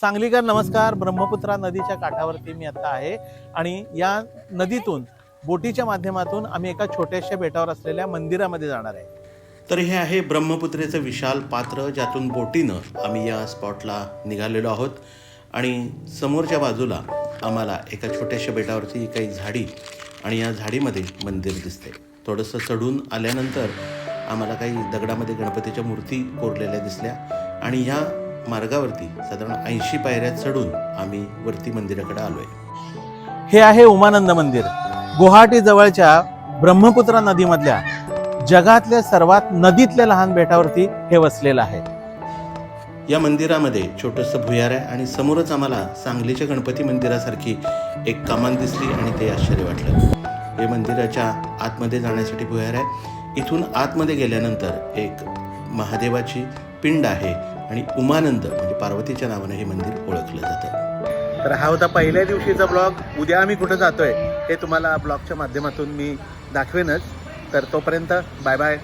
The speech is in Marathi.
सांगलीकर नमस्कार. ब्रह्मपुत्रा नदीच्या काठावरती मी आता आहे. आणि या नदीतून बोटीच्या माध्यमातून आम्ही एका छोट्याशा बेटावर असलेल्या मंदिरामध्ये जाणार आहे. तर हे आहे ब्रह्मपुत्रेचं विशाल पात्र ज्यातून बोटीनं आम्ही या स्पॉटला निघालेलो आहोत. आणि समोरच्या बाजूला आम्हाला एका छोट्याशा बेटावरती काही झाडी आणि या झाडीमध्ये मंदिर दिसते थोडंसं चढून आल्यानंतर आम्हाला काही दगडामध्ये गणपतीच्या मूर्ती कोरलेल्या दिसल्या. आणि ह्या मार्गावरती साधारण ऐंशी पायऱ्या चढून आम्ही वरती मंदिराकडे आलोय. हे आहे उमानंद मंदिर. गुवाहाटी जवळच्या ब्रह्मपुत्रा नदीमधल्या जगातल्या सर्वात नदीतल्या लहान बेटावरती हे वसलेलं आहे. या मंदिरामध्ये छोटंसं भुयार आहे आणि समोरच आम्हाला सांगलीच्या गणपती मंदिरासारखी एक कमान दिसली आणि ते आश्चर्य वाटलं. हे मंदिराच्या आतमध्ये जाण्यासाठी भुयार आहे. इथून आतमध्ये गेल्यानंतर एक महादेवाची पिंड आहे आणि उमानंद म्हणजे पार्वतीच्या नावाने हे मंदिर ओळखलं जातं. तर हा होता पहिल्या दिवशीचा ब्लॉग. उद्या आम्ही कुठं जातोय हे तुम्हाला ब्लॉगच्या माध्यमातून मी दाखवेनच. तर तोपर्यंत बाय बाय.